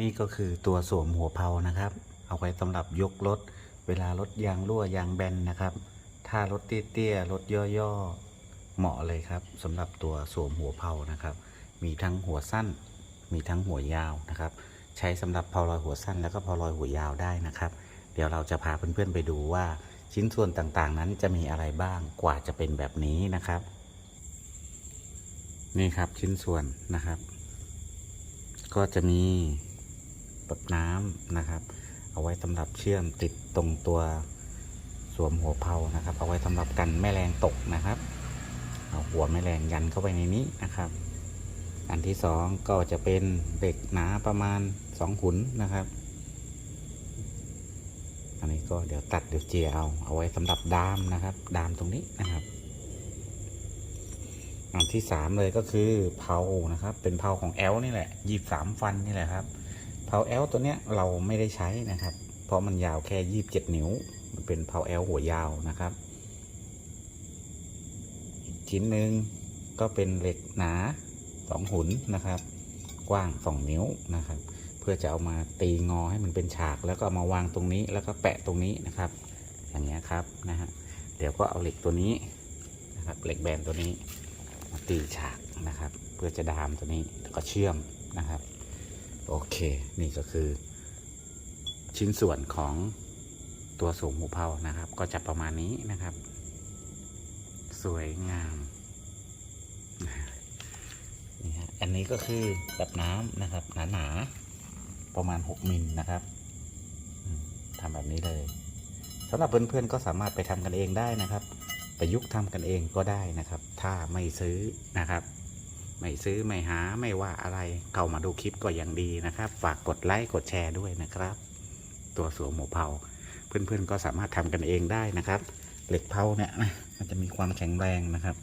นี่ก็คือตัวสวมหัวเพลานะครับ เอาไว้สำหรับยกรถ เวลารถยางรั่วยางแบนนะครับ ถ้ารถเตี้ยๆรถย่อๆเหมาะเลยครับสำหรับตัวสวมหัวเพลานะครับ มีทั้งหัวสั้น มีทั้งหัวยาวนะครับ ใช้สำหรับเพลาลอยหัวสั้น แล้วก็เพลาลอยหัวยาวได้นะครับ เดี๋ยวเราจะพาเพื่อนๆไปดูว่าชิ้นส่วนต่างๆ นั้นจะมีอะไรบ้างกว่าจะเป็นแบบนี้นะครับ นี่ครับชิ้นส่วนนะครับ ก็จะมี แบบน้ำนะครับ เอาไว้สำหรับเชื่อมติดตรงตัวสวมหัวเพานะครับ เอาไว้สำหรับกันแม่แรงตกนะครับ เอาหัวแม่แรงยันเข้าไปในนี้นะครับ อันที่สองก็จะเป็นเหล็กหนาประมาณสองขุนนะครับ อันนี้ก็เดี๋ยวตัดเดี๋ยวเจียเอาเอาไว้สำหรับดามนะครับ ดามตรงนี้นะครับอันที่สามเลยก็คือเพานะครับ เป็นเพาของแอลนี่แหละยี่สามฟันนี่แหละครับ เพาแอลตัวเนี้ยเราไม่ได้ใช้นะครับ เพราะมันยาวแค่ยี่บเจ็ดนิ้ว มันเป็นเพาแอลหัวยาวนะครับ อีกชิ้นหนึ่งก็เป็นเหล็กหนาสองหุนนะครับ กว้างสองนิ้วนะครับ เพื่อจะเอามาตีงอให้มันเป็นฉากแล้วก็ามาวางตรงนี้แล้วก็แปะตรงนี้นะครับ อย่างเงี้ยครับนะฮะเดี๋ยวก็เอาเหล็กตัวนี้นะครับเหล็กแบนตัวนี้มาตีฉากนะครับ เพื่อจะดามตัวนี้แล้วก็เชื่อมนะครับ โอเค นี่ก็คือ ชิ้นส่วนของตัวสูงหูเพานะครับ ก็จะประมาณนี้นะครับ สวยงามนี่ฮะอันนี้ก็คือแบบน้ำนะครับ หนาๆประมาณ 6 มิลนะครับทำแบบนี้เลยสำหรับเพื่อนๆก็สามารถไปทำกันเองได้นะครับ ประยุกต์ทำกันเองก็ได้นะครับ ถ้าไม่ซื้อนะครับ ไม่ซื้อไม่หาไม่ว่าอะไรเข้ามาดูคลิปก็ยังดีนะครับ ฝากกดไลค์กดแชร์ด้วยนะครับ ตัวสวมหมูเผาเพื่อนๆก็สามารถทำกันเองได้นะครับ เหล็กเผาเนี่ยนะมันจะมีความแข็งแรงนะครับ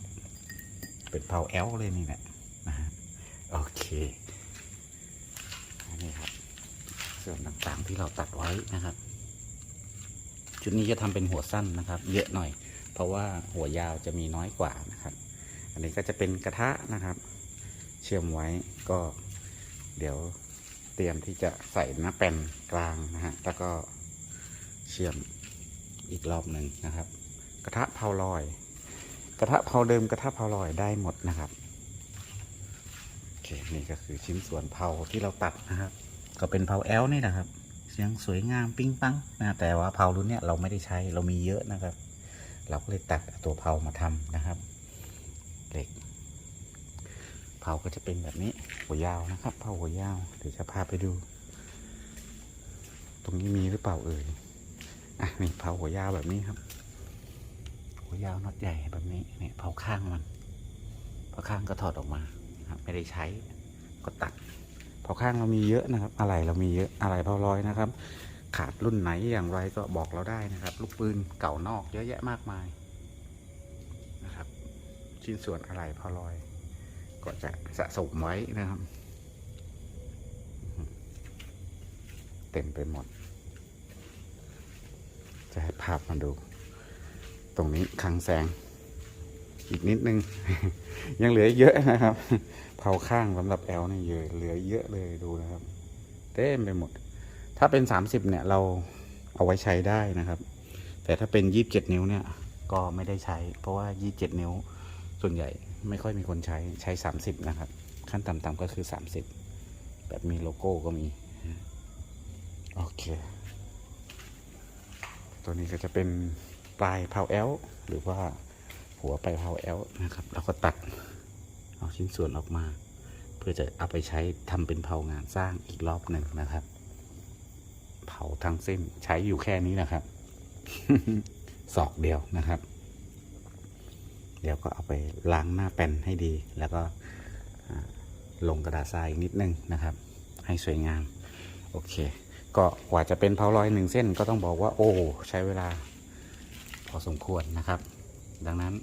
เป็นเผาแอลเลยนี่แหละนะฮะโอเคอันนี้ครับ ส่วนต่างๆที่เราตัดไว้นะครับ ชุดนี้จะทำเป็นหัวสั้นนะครับ เยอะหน่อย เพราะว่าหัวยาวจะมีน้อยกว่านะครับ อันนี้ก็จะเป็นกระทะนะครับ เชื่อมไว้ก็เดี๋ยวเตรียมที่จะใส่หน้าแป้นกลางนะฮะ แล้วก็เชื่อมอีกรอบหนึ่งนะครับ กระทะเผาลอย กระทะเผาเดิมกระทะเผาลอยได้หมดนะครับโอเคนี่ก็คือชิ้นส่วนเผาที่เราตัดนะครับ ก็เป็นเผาแอลนี่นะครับเสียงสวยงามปิ้งปังนะแต่ว่าเผารุ่นเนี้ยเราไม่ได้ใช้เรามีเยอะนะครับ เราก็เลยตัดตัวเผามาทำนะครับเหล็ก เผาก็จะเป็นแบบนี้หัวยาวนะครับเผาหัวยาวเดี๋ยวจะพาไปดู ตรงนี้มีหรือเปล่าเอ่ยอะนี่เผาหัวยาวแบบนี้ครับ หัวยาวน็อตใหญ่แบบนี้เนี่ยเผาข้างมันเผาข้างก็ถอดออกมาครับไม่ได้ใช้ก็ตัดเผาข้างเรามีเยอะนะครับ อะไรเรามีเยอะอะไรเผาลอยนะครับ ขาดรุ่นไหนอย่างไรก็บอกเราได้นะครับ ลูกปืนเก่านอกเยอะแยะมากมายนะครับ ชิ้นส่วนอะไรพอลอย ก็จะสะสมไว้นะครับ เต็มไปหมด จะให้ภาพมาดู ตรงนี้คังแสง อีกนิดนึง ยังเหลือเยอะนะครับ เผาข้างสำหรับแอลนี่เยอะเหลือเยอะเลยดูนะครับ เต็มไปหมด ถ้าเป็น 30 เนี่ยเราเอาไว้ใช้ได้นะครับ แต่ถ้าเป็น 27 นิ้วเนี่ยก็ไม่ได้ใช้ เพราะว่า 27 นิ้ว ส่วนใหญ่ไม่ค่อยมีคนใช้ใช้ 30 นะครับ ขั้นต่ำๆก็คือ 30 แบบมีโลโก้ก็มี โอเค ตัวนี้ก็จะเป็นปลายเพาแอลหรือว่าหัวปลายเพาแอลนะครับแล้วก็ตัดเอาชิ้นส่วนออกมา เพื่อจะเอาไปใช้ทำเป็นเผางานสร้างอีกรอบหนึ่งนะครับ เผาทั้งเส้นใช้อยู่แค่นี้นะครับ ศอกเดียวนะครับ เดี๋ยวก็เอาไปล้างหน้าแป้นให้ดี แล้วก็ลงกระดาษทรายนิดนึงนะครับ ให้สวยงาม โอเค ก็กว่าจะเป็นเผาลอยหนึ่งเส้นก็ต้องบอกว่าโอ้ใช้เวลาพอสมควรนะครับ ดังนั้น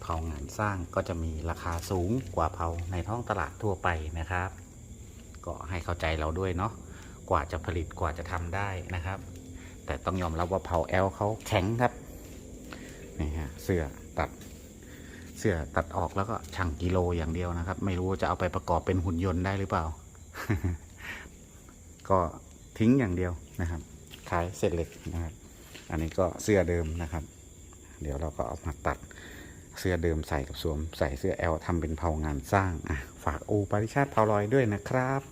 เผางานสร้างก็จะมีราคาสูงกว่าเผาในท้องตลาดทั่วไปนะครับ ก็ให้เข้าใจเราด้วยเนาะกว่าจะผลิตกว่าจะทำได้นะครับ แต่ต้องยอมรับว่าเผาแอลเขาแข็งครับนี่ฮะเสื้อตัด เสื้อตัดออกแล้วก็ชั่งกิโลอย่างเดียวนะครับ ไม่รู้จะเอาไปประกอบเป็นหุ่นยนต์ได้หรือเปล่า ก็ทิ้งอย่างเดียวนะครับขายเศษเหล็กนะครับ อันนี้ก็เสื้อเดิมนะครับ เดี๋ยวเราก็เอามาตัดเสื้อเดิมใส่กับสวมใส่เสื้อแอลทำเป็นเผางานสร้างอะฝากโอปาริชาติเผาลอยด้วยนะครับ